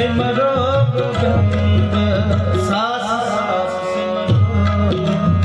ਸਿਮਰੋ Gobind ਸਾਸ ਸਾਸ ਸਿਮਰੋ